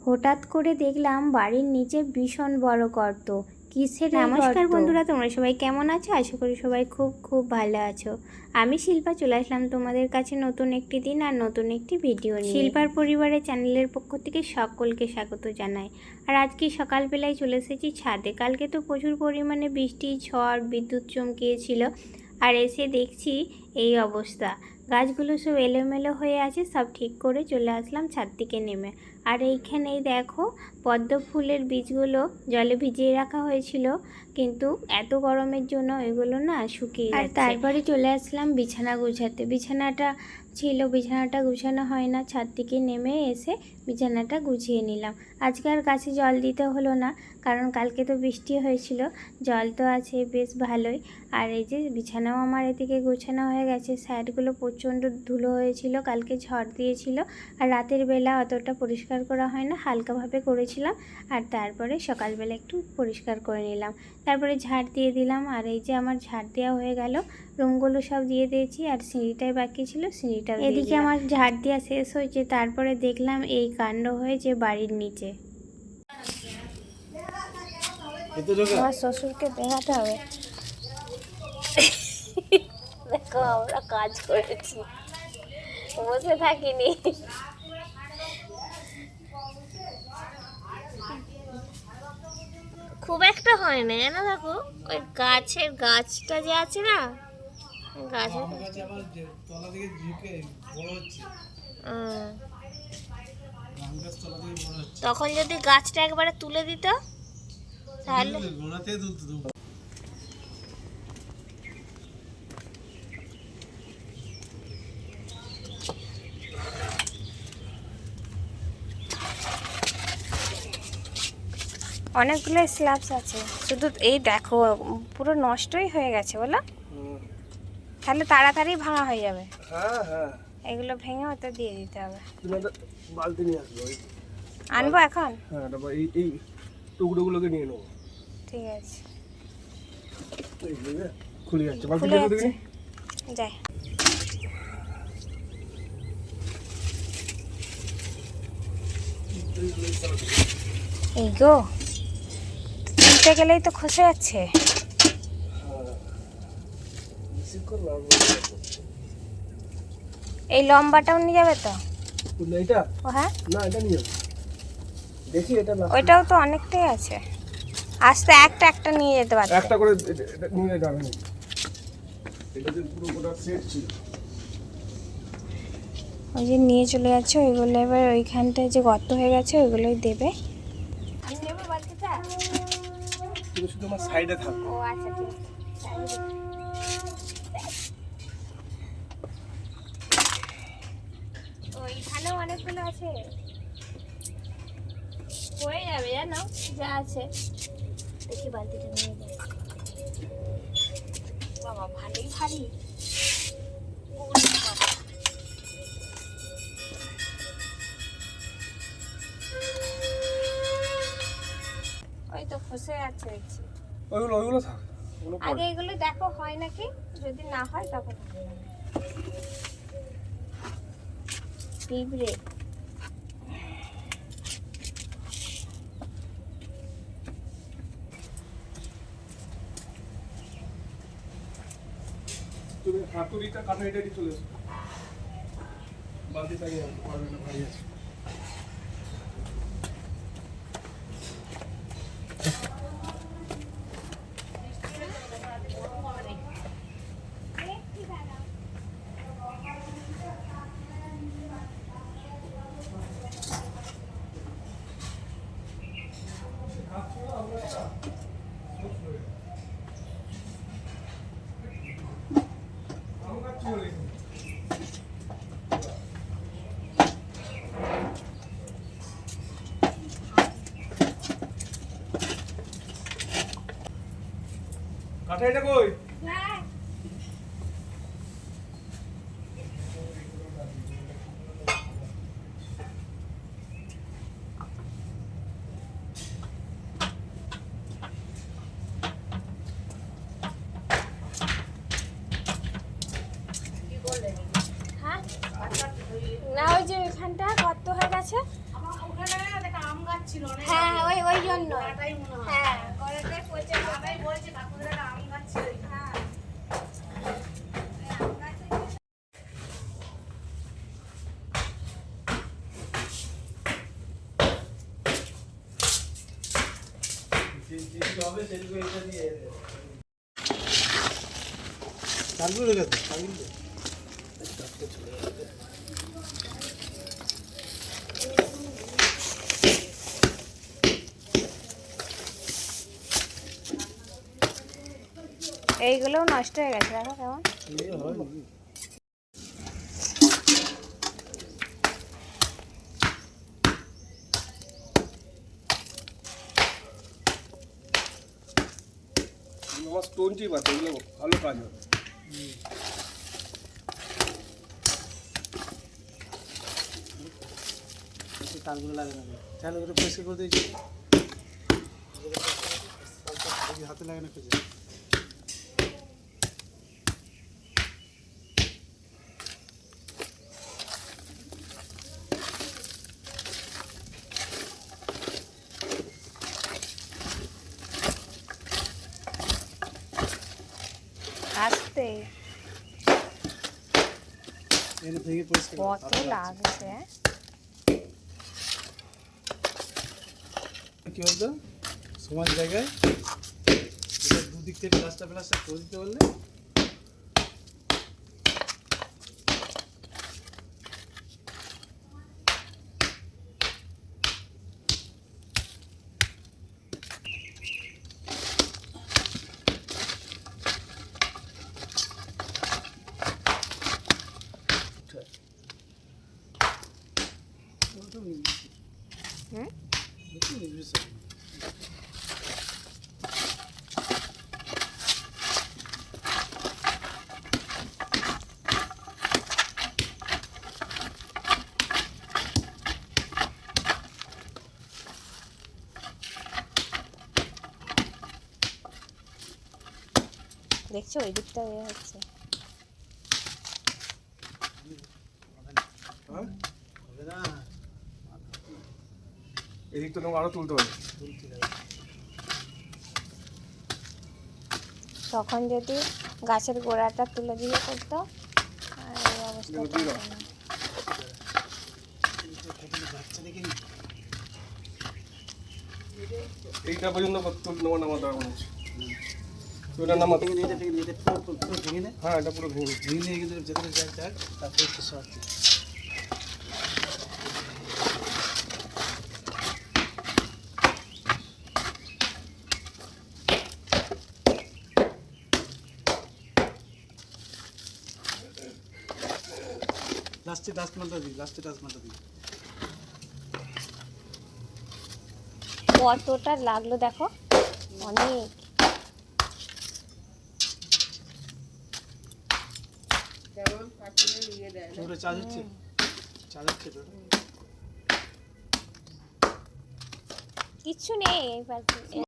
হঠাৎ করে দেখলাম বাড়ির নিচে ভীষণ বড় গর্ত। কিসের নমস্কার বন্ধুরা তোমরা সবাই কেমন আছো? আশা করি সবাই খুব খুব ভালো আছো। আমি শিল্পা চলে আসলাম তোমাদের কাছে নতুন একটি দিন আর নতুন একটি ভিডিও নিয়ে। শিল্পার পরিবারের চ্যানেলের পক্ষ থেকে সকলকে স্বাগত জানাই। আর আজকে সকালবেলায় চলে এসেছি ছাদে। কালকে তো প্রচুর পরিমাণে বৃষ্টি ঝড় বিদ্যুৎ চমকিয়েছিল। আর এসে দেখছি এই অবস্থা। গাছগুলো সব এলোমেলো হয়ে আছে সব ঠিক করে চলে আসলাম ছাদ দিকে নেমে। আর এইখানেই দেখো পদ্ম ফুলের বীজগুলো জলে ভিজিয়ে রাখা হয়েছিল কিন্তু এত গরমের জন্য এগুলো না শুকিয়ে আর তারপরে চলে আসলাম বিছানা গুছাতে। বিছানাটা ছিল, বিছানাটা গুছানো হয় না। ছাদ থেকে নেমে এসে বিছানাটা গুছিয়ে নিলাম। আজকে আর গাছে জল দিতে হলো না, কারণ কালকে তো বৃষ্টি হয়েছিল। জল তো আছে, বেশ ভালোই। আর এই যে বিছানাও আমার এদিকে গোছানো হয়ে গেছে। সাইডগুলো প্রচণ্ড ধুলো হয়েছিল, কালকে ঝড় দিয়েছিল। আর রাতের বেলা অতটা পরিষ্কার করা হয় না, হালকাভাবে করেছিলাম। আর তারপরে সকালবেলা একটু পরিষ্কার করে নিলাম। তারপরে ঝাড় দিয়ে দিলাম। আর এই যে আমার ঝাড় দেওয়া হয়ে গেল, রুমগুলো সব দিয়ে দিয়েছি। আর সিঁড়িটাই বাকি ছিল সিঁড়িটা এদিকে আমার ঝাড় দেওয়া শেষ হয়েছে তারপরে দেখলাম এই কাণ্ড হয়েছে বাড়ির নিচে। আমার শ্বশুরকে দেখাতে হবে। দেখো আমরা কাজ করেছি। বসে থাকিনি। খুব একটা হয় না জানো দেখো ওই গাছের গাছটা যে আছে না গাছে তখন যদি গাছটা একবারে তুলে দিত তাহলে অনেকগুলো স্ল্যাবস আছে। শুধু এই দেখো পুরো নষ্টই হয়ে গেছে বলো। তাহলে তাড়াতাড়ি ভাঙা হয়ে যাবে। হ্যাঁ হ্যাঁ। এগুলো ভেঙে ওতে দিয়ে দিতে হবে। বালতি নিয়ে আসবে আনব এখন? হ্যাঁ এই এই টুকরোগুলোকে নিয়ে নেব। ঠিক আছে। খুলে যাচ্ছে। বালতি দেখো দেখিনি যাই। এই গো তুলতে গেলেই তো খসে যাচ্ছে। এই লম্বাটাও নিয়ে যাবে তো? না। এইটা ও হ্যাঁ। না এটা নিয়ে যাব দেখি এটা না ওইটাও তো অনেকটাই আছে। আস্তে একটা একটা নিয়ে যেতে পারবে একটা করে এটা- এটা নিয়ে যাবে না এটা যে পুরো গোটা সেট ছিল। ওই যে নিয়ে চলে যাচ্ছে ওইগুলো এবার ওইখানটায় যে গর্ত হয়ে গেছে ওইগুলোই দেবে। তুমি শুধু আমার সাইডে থাক। ও আচ্ছা ঠিক আছে। অনেকগুলো আছে। হয়ে যাবে জানো? যা আছে। দেখি বালতিটা নিয়ে যাই। বাবা ভালোই ভারী। ওই তো খসে যাচ্ছে দেখছি। ওইগুলো ওইগুলো থাক আগে এগুলো দেখো হয় নাকি? যদি না হয় তখন পিঁপড়ে হাতুড়িটা কাটাইটা দিয়ে চলে নিয়ে আসো পারবে না ভাই আছে। কাটাইটা কই? হ্যাঁ। না ওই যে ওইখানটা গর্ত হয়ে গেছে। হ্যাঁ ওই ওই জন্য। হ্যাঁ গড়াটাই পচে গেছে। হ্যাঁ। এইগুলোও নষ্ট হয়ে গেছে দেখো কেমন। চিপ আছে এগুলো ভালো কাজ হবে তারগুলো লাগে না তাহলে ওটা পরিষ্কার করে দিয়েছি হাতে লাগে না খুঁজে কত লাগছে কি বলতো সমান জায়গায় এটা দুদিক থেকে প্লাস্টার প্লাস্টার করে দিতে বললে হুম? নির্বিশেষ দেখছ ওই দিকটা এ হচ্ছে হ্যাঁ হবে না এদিক তো তোমাকে আরও তুলতে হবে তখন যদি গাছের গোড়াটা তুলে দিয়ে করতো এই এইটা পর্যন্ত নেওয়া নামা দেওয়া মনে হচ্ছে। তো নামা হ্যাঁ এটা পুরো ভেঙে ভেঙে যাক যাক তারপরে ডাস্টমালটা দিই লাস্টে ডাস্টমালটা দিই কতটা লাগল দেখো অনেক। ওটা চার্জ হচ্ছে। চার্জ হচ্ছে কিচ্ছু নেই এই